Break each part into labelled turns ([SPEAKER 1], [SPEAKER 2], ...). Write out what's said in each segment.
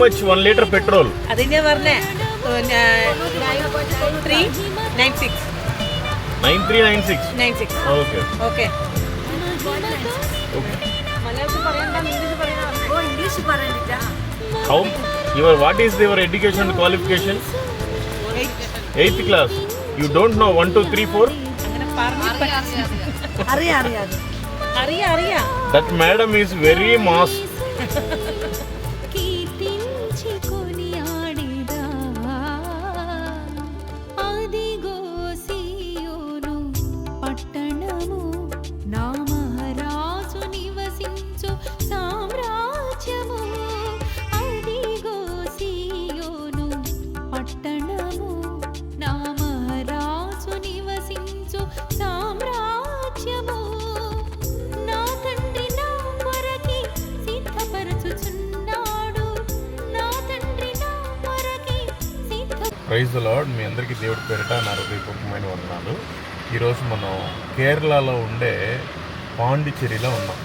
[SPEAKER 1] Much one litre petrol
[SPEAKER 2] അതിന്റെ പറഞ്ഞേ
[SPEAKER 3] three nine six nine three nine six nine six okay okay How? Your what is your education qualification? Eighth. Eighth class.
[SPEAKER 1] You don't know one, two, three, four. That madam is very mass. కేరళలో ఉండే పాండిచ్చేరిలో ఉన్నాం.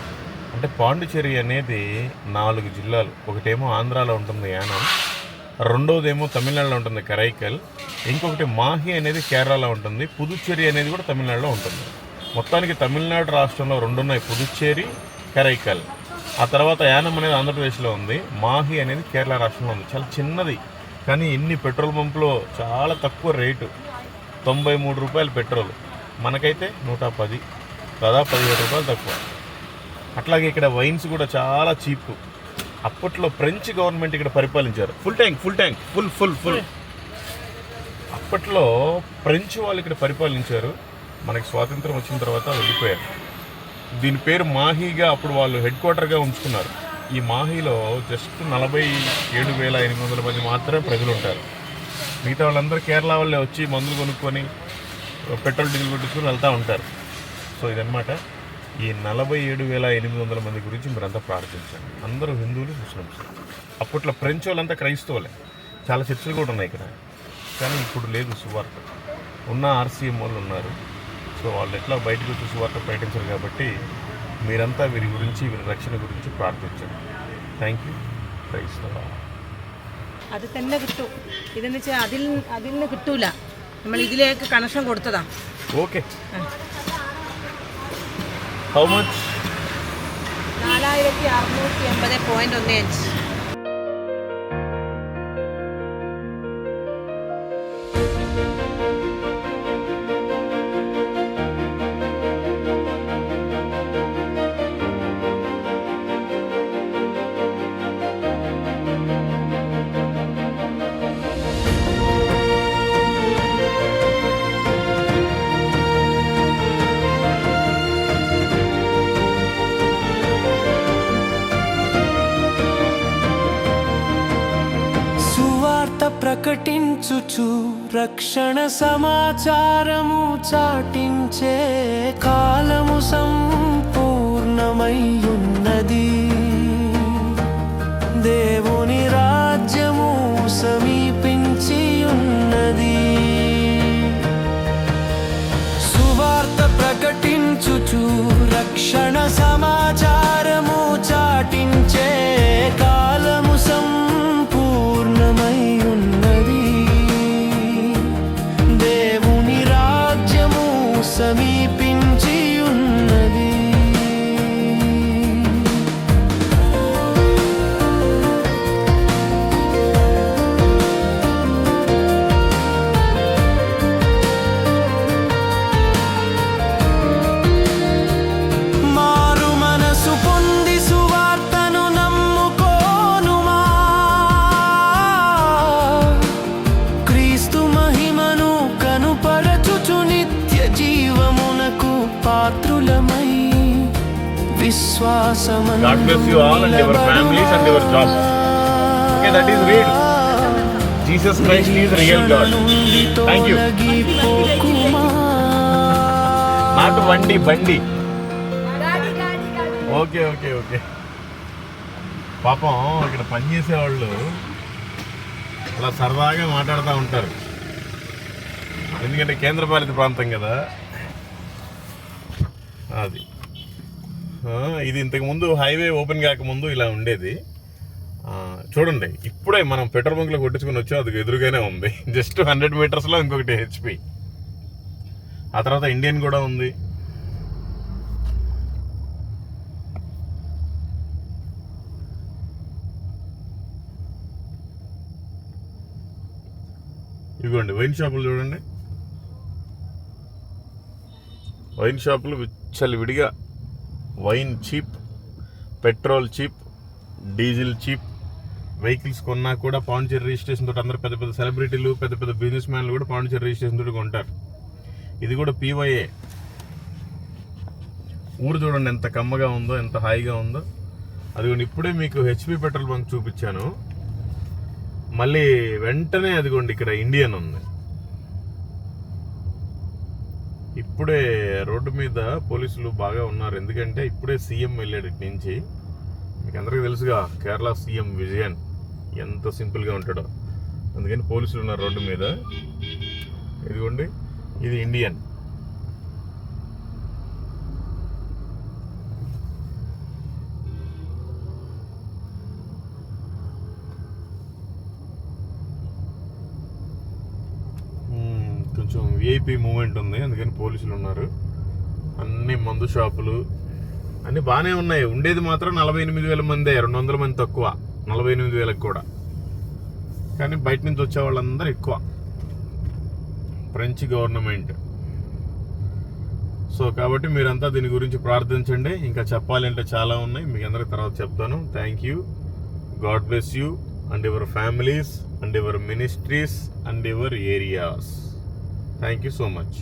[SPEAKER 1] అంటే పాండిచ్చేరి అనేది నాలుగు జిల్లాలు. ఒకటేమో ఆంధ్రాలో ఉంటుంది యానం. రెండోదేమో తమిళనాడులో ఉంటుంది కరైకల్. ఇంకొకటి మాహి అనేది కేరళలో ఉంటుంది. పుదుచ్చేరి అనేది కూడా తమిళనాడులో ఉంటుంది. మొత్తానికి తమిళనాడు రాష్ట్రంలో రెండు ఉన్నాయి పుదుచ్చేరి కరైకల్. ఆ తర్వాత యానం అనేది ఆంధ్రప్రదేశ్లో ఉంది. మాహి అనేది కేరళ రాష్ట్రంలో ఉంది. చాలా చిన్నది. కానీ ఇన్ని పెట్రోల్ పంపులో చాలా తక్కువ రేటు. తొంభై మూడు రూపాయలు పెట్రోల్. మనకైతే నూట పది దాదాపు పదిహేడు రూపాయలు తక్కువ. అట్లాగే ఇక్కడ వైన్స్ కూడా చాలా చీప్. అప్పట్లో ఫ్రెంచ్ గవర్నమెంట్ ఇక్కడ పరిపాలించారు. Full tank full tank full full full అప్పట్లో ఫ్రెంచ్ వాళ్ళు ఇక్కడ పరిపాలించారు. మనకి స్వాతంత్రం వచ్చిన తర్వాత వెళ్ళిపోయారు. దీని పేరు మాహీగా అప్పుడు వాళ్ళు హెడ్ క్వార్టర్గా ఉంచుకున్నారు. ఈ మాహీలో జస్ట్ నలభై ఏడు వేల ఎనిమిది వందల మంది మాత్రమే ప్రజలు ఉంటారు మిగతా వాళ్ళందరూ కేరళ వాళ్ళే వచ్చి మందులు కొనుక్కొని పెట్రోల్ డీజిల్ కొట్టించుకొని వెళ్తూ ఉంటారు సో ఇదన్నమాట ఈ నలభై ఏడు వేల ఎనిమిది వందల మంది గురించి మీరంతా ప్రార్థించండి అందరూ హిందువులు ముస్లిమ్స్ అప్పట్లో ఫ్రెంచ్ వాళ్ళంతా క్రైస్తవులే చాలా చర్చలు కూడా ఉన్నాయి ఇక్కడ కానీ ఇప్పుడు లేదు సువార్త ఉన్న ఆర్సీఎం వాళ్ళు ఉన్నారు సో వాళ్ళు ఎట్లా బయటకు వచ్చి సువార్త ప్రకటించారు కాబట్టి మీరంతా వీరి గురించి వీరి రక్షణ గురించి ప్రార్థించండి థ్యాంక్ యూ ప్రైస్
[SPEAKER 2] അത് തന്നെ കിട്ടും ഇതെന്ന് വെച്ചാൽ അതിൽ അതിൽ നിന്ന് കിട്ടൂല നമ്മൾ ഇതിലേക്ക് കണക്ഷൻ കൊടുത്തതാ.
[SPEAKER 1] ഓക്കെ
[SPEAKER 2] നാലായിരത്തി അറുന്നൂറ്റി എൺപത് പോയിന്റ് ഒന്ന് അഞ്ച്
[SPEAKER 4] రక్షణ సమాచారము చాటించే కాలము సంపూర్ణమయ్యున్నది. దేవుని రాజ్యము సమీపించి ఉన్నది సువార్త ప్రకటించుచు రక్షణ
[SPEAKER 1] సమాచారం that is Christ is real
[SPEAKER 4] God
[SPEAKER 1] Thank you. నాటు బండి బండి ఓకే ఓకే ఓకే పాపం ఇక్కడ పనిచేసేవాళ్ళు అలా సరదాగా మాట్లాడుతూ ఉంటారు. ఎందుకంటే కేంద్రపాలిత ప్రాంతం కదా. అది. ఇది ఇంతకుముందు హైవే ఓపెన్ కాకముందు ఇలా ఉండేది. చూడండి ఇప్పుడే మనం పెట్రోల్ బంక్లో కొట్టించుకుని వచ్చాం అది ఎదురుగానే ఉంది. జస్ట్ హండ్రెడ్ మీటర్స్లో ఇంకొకటి హెచ్పి. ఆ తర్వాత ఇండియన్ కూడా ఉంది. ఇదిగోండి వైన్ షాపులు చూడండి. వైన్ షాపులు విచ్చలు విడిగా wine cheap petrol cheap diesel cheap vehicles కొన్నా కూడా పాండిచేరి రిజిస్ట్రేషన్ తోటి అందరు పెద్ద పెద్ద సెలబ్రిటీలు పెద్ద పెద్ద బిజినెస్ మ్యాన్లు కూడా పాండిచేరి రిజిస్ట్రేషన్ తోటి కొంటారు. ఇది కూడా పీవైఏ. ఊరు చూడండి ఎంత కమ్మగా ఉందో ఎంత హాయిగా ఉందో. అదిగోండి ఇప్పుడే మీకు హెచ్పి పెట్రోల్ బంక్ చూపించాను. మళ్ళీ వెంటనే అదిగోండి ఇక్కడ ఇండియన్ ఉంది. ఇప్పుడే రోడ్డు మీద పోలీసులు బాగా ఉన్నారు. ఎందుకంటే ఇప్పుడే సీఎం వెళ్ళాడు ఇటు నుంచి. మీకు అందరికీ తెలుసుగా కేరళ సీఎం విజయన్ ఎంత సింపుల్గా ఉంటాడో. అందుకని పోలీసులు ఉన్నారు రోడ్డు మీద. ఇదిగోండి ఇది ఇండియన్. కొంచెం విఐపి మూమెంట్ ఉంది అందుకని పోలీసులు ఉన్నారు. అన్ని మందు షాపులు అన్ని బాగానే ఉన్నాయి. ఉండేది మాత్రం నలభై ఎనిమిది వేల మందే రెండు వందల మంది తక్కువ. నలభై ఎనిమిది వేలకు కూడా. కానీ బయట నుంచి వచ్చే వాళ్ళందరూ ఎక్కువ. ఫ్రెంచ్ గవర్నమెంట్ సో కాబట్టి మీరంతా దీని గురించి ప్రార్థించండి. ఇంకా చెప్పాలంటే చాలా ఉన్నాయి. మీకు అందరికి తర్వాత చెప్తాను. Thank you God bless you and your families and your ministries and your areas thank you so much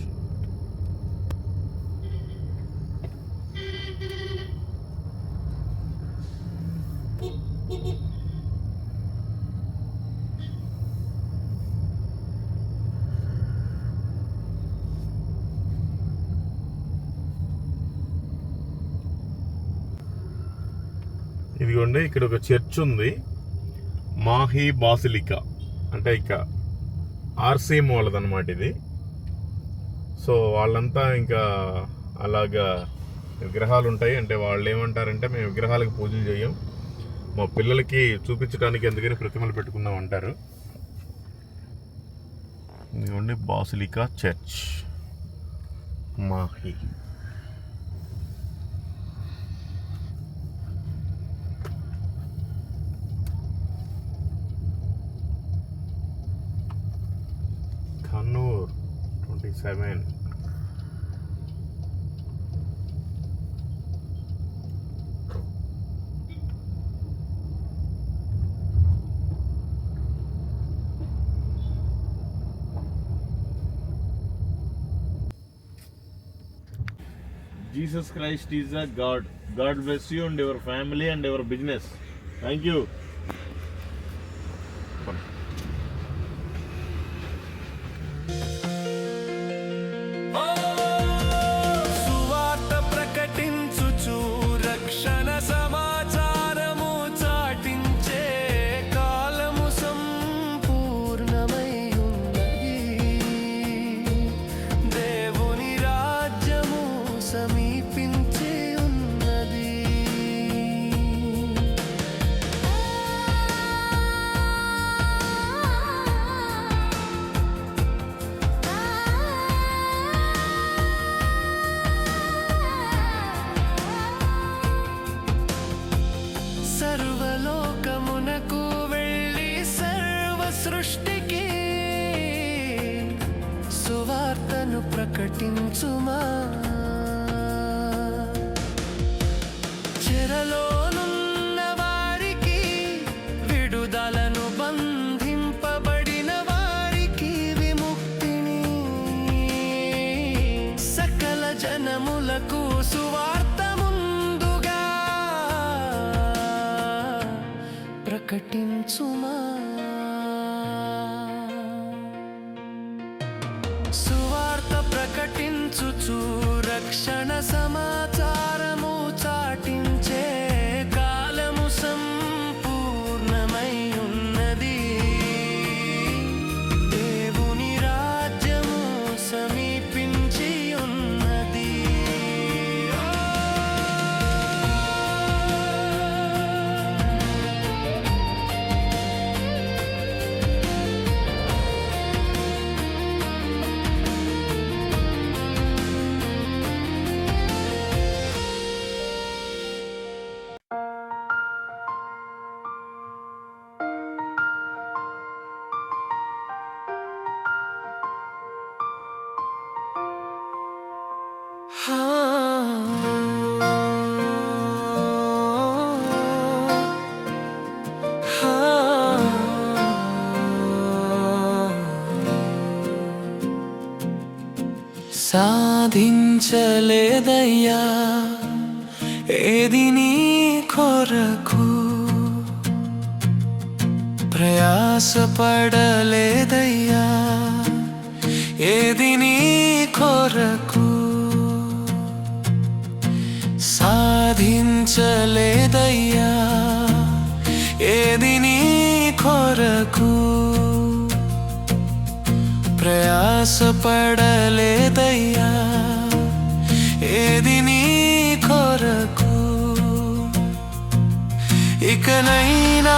[SPEAKER 1] ఇదిగోండి ఇక్కడ ఒక చర్చ్ ఉంది. మాహి బాసిలికా. అంటే ఇక ఆర్సీఎం వాళ్ళదన్నమాట ఇది. సో వాళ్ళంతా ఇంకా అలాగా విగ్రహాలు ఉంటాయి అంటే వాళ్ళు ఏమంటారంటే మేము విగ్రహాలకు పూజలు చేయం. మా పిల్లలకి చూపించడానికి ఎందుకని ప్రతిమలు పెట్టుకుందాం అంటారు. ఇదిగోండి basilica church. Mahe. seven Jesus Christ is a God. God bless you and your family and your business. Thank you.
[SPEAKER 4] జనములకు సువార్త ముందుగా ప్రకటించుమా? ఊహించలేదయ్యా ఏది నీ కొరకు ప్రయాస పడలేదయ్యా ఏది నీ కొరకు
[SPEAKER 5] సాధించలేదయ్యా. ఏది నీ కొరకు ప్రయాస పడలేదయ్యా ఇకనైనా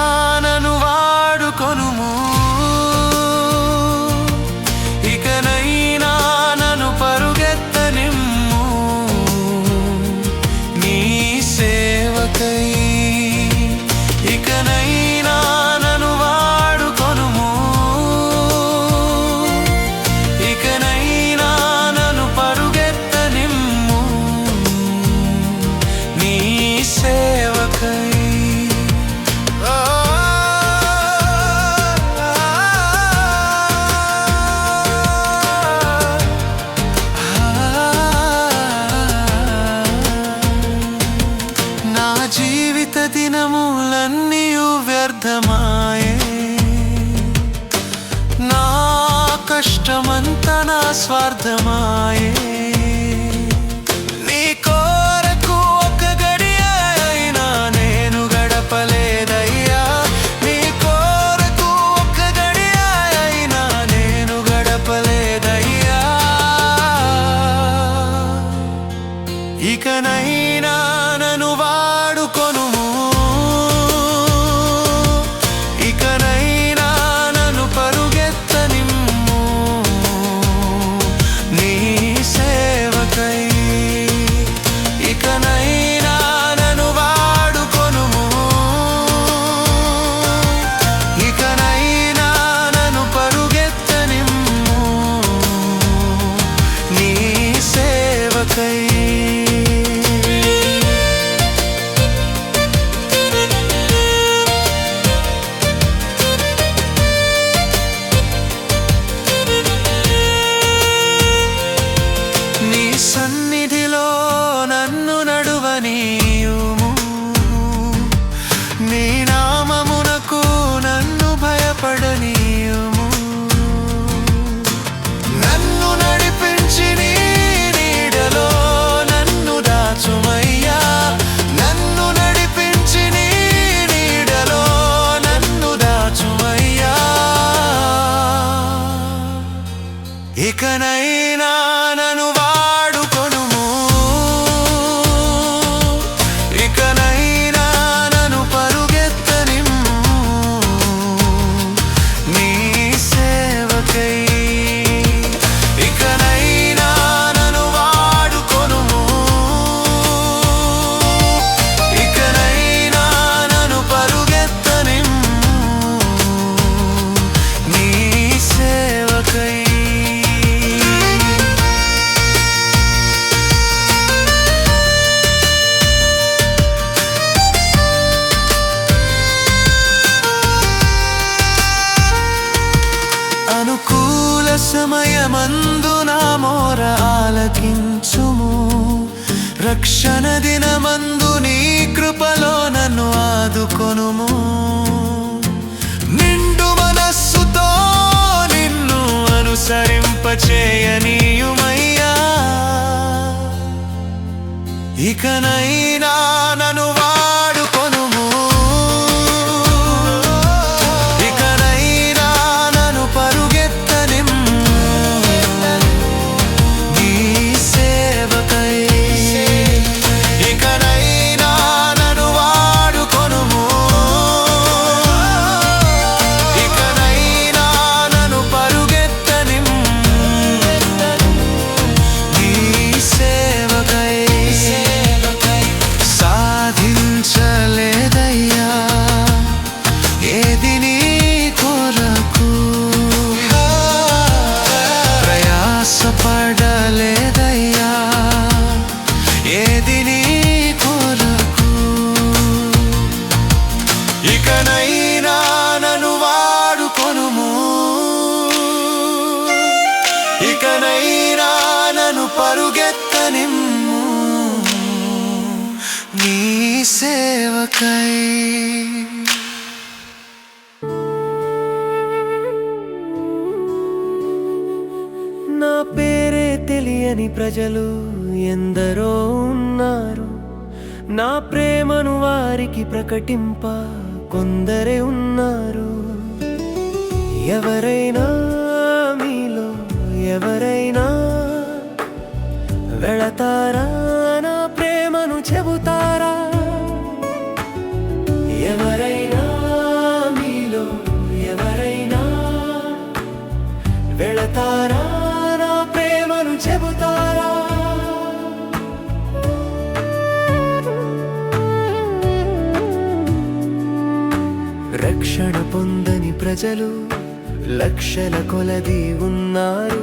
[SPEAKER 4] తెలియని ప్రజలు ఎందరో ఉన్నారు. నా ప్రేమను వారికి ప్రకటింప కొందరే ఉన్నారు. ఎవరైనా మీలో ఎవరైనా వెళతారా? నా ప్రేమను చెబుతారా? ఎవరైనా మీలో ఎవరైనా వెళతారా? రక్షణ పొందని ప్రజలు లక్షల కొలది ఉన్నారు.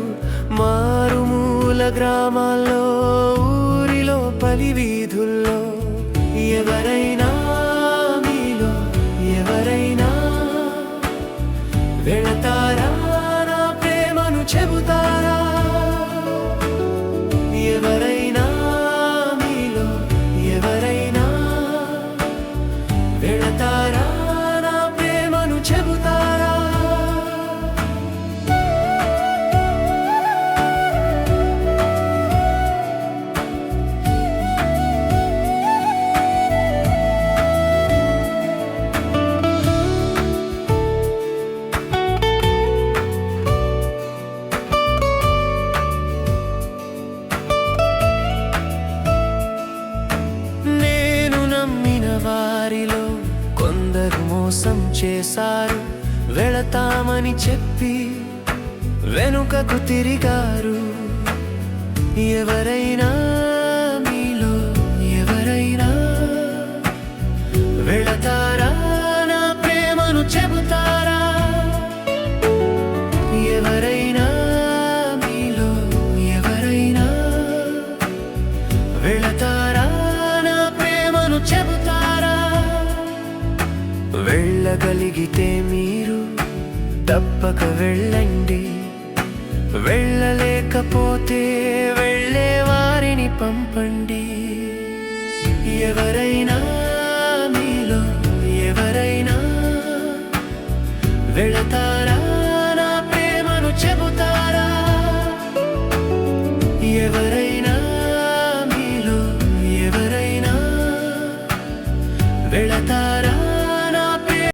[SPEAKER 4] మారుమూల గ్రామాల్లో ఊరిలో పలి వీధుల్లో ఎవరైనా అని చెప్పి వెనుకకు తిరిగారు. ఎవరైనా మీలో ఎవరైనా వెళతారా నా ప్రేమను చెబుతారా? ఎవరైనా మీలో ఎవరైనా వెళతారా నా ప్రేమను చెబుతారా? వెళ్ళగలిగితే మీరు తప్పక వెళ్ళండి వెళ్ళలేకపోతే వెళ్ళే వారిని పంపండి ఎవరైనా